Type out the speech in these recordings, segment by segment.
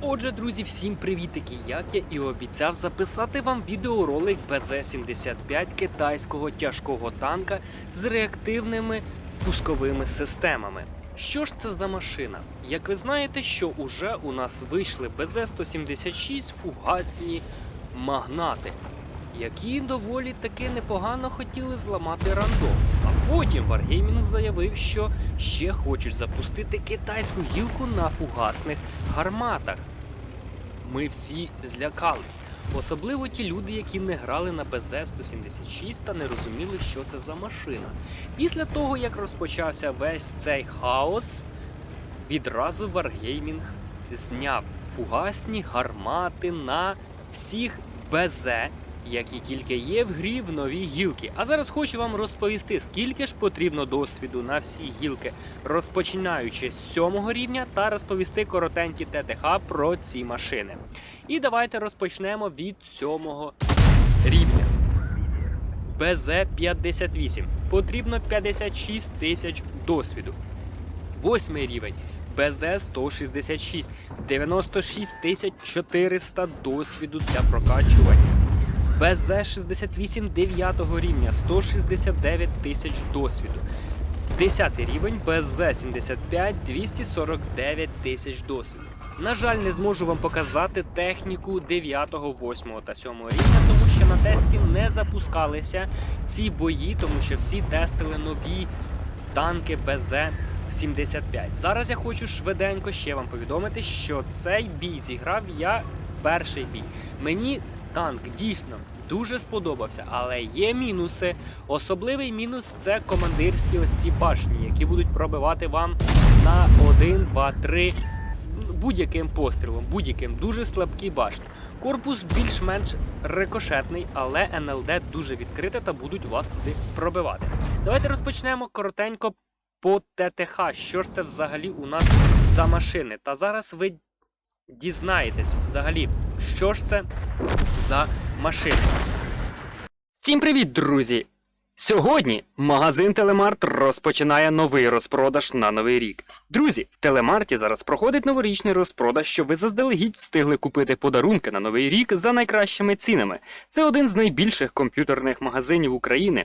Отже, друзі, всім привітики! Як я і обіцяв записати вам відеоролик БЗ-75 китайського тяжкого танка з реактивними пусковими системами. Що ж це за машина? Як ви знаєте, що уже у нас вийшли БЗ-176 фугасні магнати, які доволі таки непогано хотіли зламати рандом. А потім Wargaming заявив, що ще хочуть запустити китайську гілку на фугасних гарматах. Ми всі злякались, особливо ті люди, які не грали на БЗ-176 та не розуміли, що це за машина. Після того, як розпочався весь цей хаос, відразу Wargaming зняв фугасні гармати на всіх БЗ, які тільки є в грі в новій гілки. А зараз хочу вам розповісти, скільки ж потрібно досвіду на всі гілки, розпочинаючи з сьомого рівня, та розповісти коротенькі ТТХ про ці машини. І давайте розпочнемо від сьомого рівня. БЗ-58. Потрібно 56 тисяч досвіду. Восьмий рівень. БЗ-166. 96 тисяч 400 досвіду для прокачування. БЗ-68 9 рівня 169 тисяч досвіду. 10 рівень БЗ-75 249 тисяч досвіду. На жаль, не зможу вам показати техніку 9, 8 та 7 рівня, тому що на тесті не запускалися ці бої, тому що всі тестили нові танки БЗ-75. Зараз я хочу швиденько ще вам повідомити, що цей бій зіграв я перший бій. Мені танк дійсно дуже сподобався, але є мінуси. Особливий мінус це командирські ось ці башні, які будуть пробивати вам на 1, 2, 3 будь-яким пострілом, будь-яким дуже слабкі башні. Корпус більш-менш рикошетний, але НЛД дуже відкрите та будуть вас туди пробивати. Давайте розпочнемо коротенько по ТТХ. Що ж це взагалі у нас за машини? Та зараз ви дізнаєтесь взагалі, що ж це за машини. Всім привіт, друзі! Сьогодні магазин Телемарт розпочинає новий розпродаж на новий рік. Друзі, в Телемарті зараз проходить новорічний розпродаж, щоб ви заздалегідь встигли купити подарунки на новий рік за найкращими цінами. Це один з найбільших комп'ютерних магазинів України,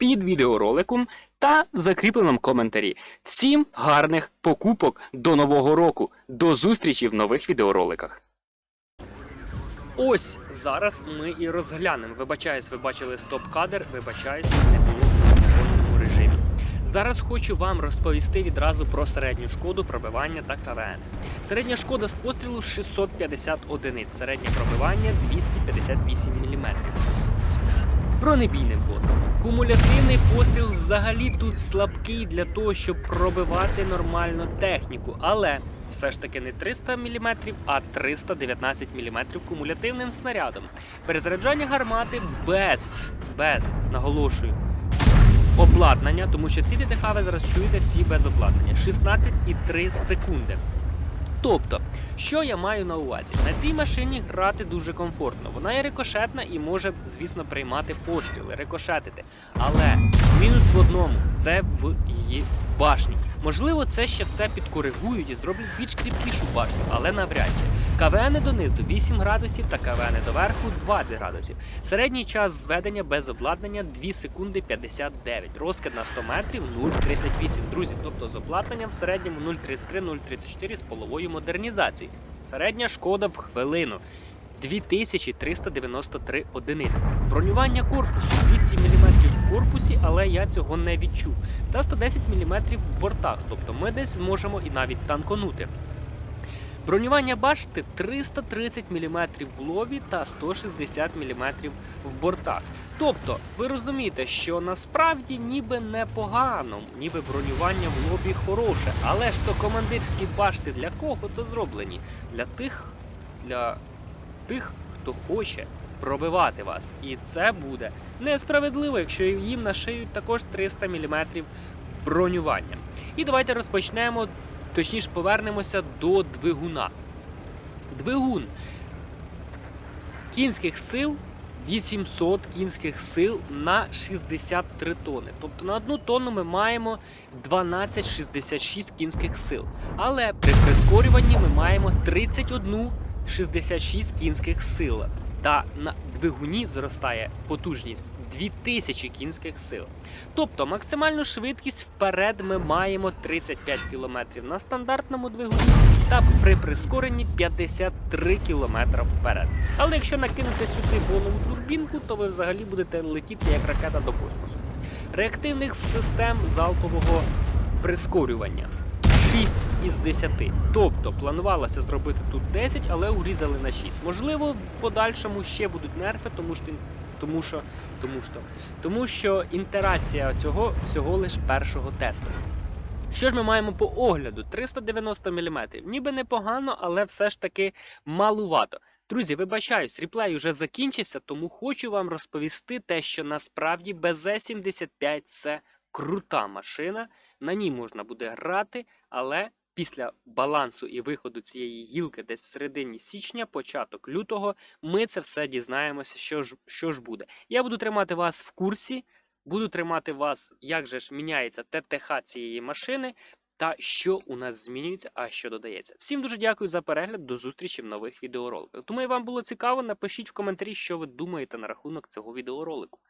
під відеороликом та в закріпленому коментарі. Всім гарних покупок до нового року. До зустрічі в нових відеороликах. Ось зараз ми і розглянемо. Вибачаюсь, ви бачили стоп-кадр, вибачаюсь, не було в повному режимі. Зараз хочу вам розповісти відразу про середню шкоду пробивання та КВН. Середня шкода з пострілу 650 одиниць, середнє пробивання 258 мм. Бронебійним пострілом. Кумулятивний постріл взагалі тут слабкий для того, щоб пробивати нормально техніку, але все ж таки не 300 мм, а 319 мм кумулятивним снарядом. Перезаряджання гармати без, без, наголошую, обладнання, тому що ці ДТХ ви зараз чуєте всі без обладнання. 16,3 секунди. Тобто, що я маю на увазі? На цій машині грати дуже комфортно. Вона є рикошетна і може, звісно, приймати постріли, рикошетити. Але мінус в одному це в її башні. Можливо, це ще все підкоригують і зроблять більш кріпкішу башню, але навряд чи. КВН донизу 8 градусів та КВН доверху 20 градусів. Середній час зведення без обладнання 2 секунди 59. Розкид на 100 метрів 0,38. Друзі, тобто з обладнанням в середньому 0,33-0,34 з половою модернізацією. Середня шкода в хвилину 2393 одиниці. Бронювання корпусу 200 мм в корпусі, але я цього не відчув. Та 110 мм в бортах, тобто ми десь зможемо і навіть танконути. Бронювання башти 330 мм в лобі та 160 мм в бортах. Тобто, ви розумієте, що насправді ніби непогано, ніби бронювання в лобі хороше, але ж то командирські башти для кого то зроблені? Для тих, для тих, хто хоче пробивати вас. І це буде несправедливо, якщо їм нашиють також 300 мм бронювання. І давайте розпочнемо, точніше повернемося до двигуна. Двигун кінських сил 800 кінських сил на 63 тони. Тобто на одну тонну ми маємо 12,66 кінських сил. Але при прискорюванні ми маємо 31,66 кінських сил. Та на двигуні зростає потужність 2000 кінських сил. Тобто максимальну швидкість вперед ми маємо 35 км на стандартному двигуні та при прискоренні 53 км вперед. Але якщо накинути сюди голову турбінку, то ви взагалі будете летіти як ракета до космосу. Реактивних систем залпового прискорювання 6 із 10. Тобто планувалося зробити тут 10, але урізали на 6. Можливо, в подальшому ще будуть нерфи, тому що тому що, тому що, тому що інтерація цього всього лиш першого тесту. Що ж ми маємо по огляду? 390 мм. Ніби непогано, але все ж таки малувато. Друзі, вибачаюсь, ріплей уже закінчився, тому хочу вам розповісти те, що насправді БЗ-75 це крута машина. На ній можна буде грати, але після балансу і виходу цієї гілки десь в середині січня, початок лютого, ми це все дізнаємося, що ж, що ж буде. Я буду тримати вас в курсі. Буду тримати вас, як же ж міняється ТТХ цієї машини, та що у нас змінюється, а що додається. Всім дуже дякую за перегляд. До зустрічі в нових відеороликах. Думаю, вам було цікаво. Напишіть в коментарі, що ви думаєте на рахунок цього відеоролику.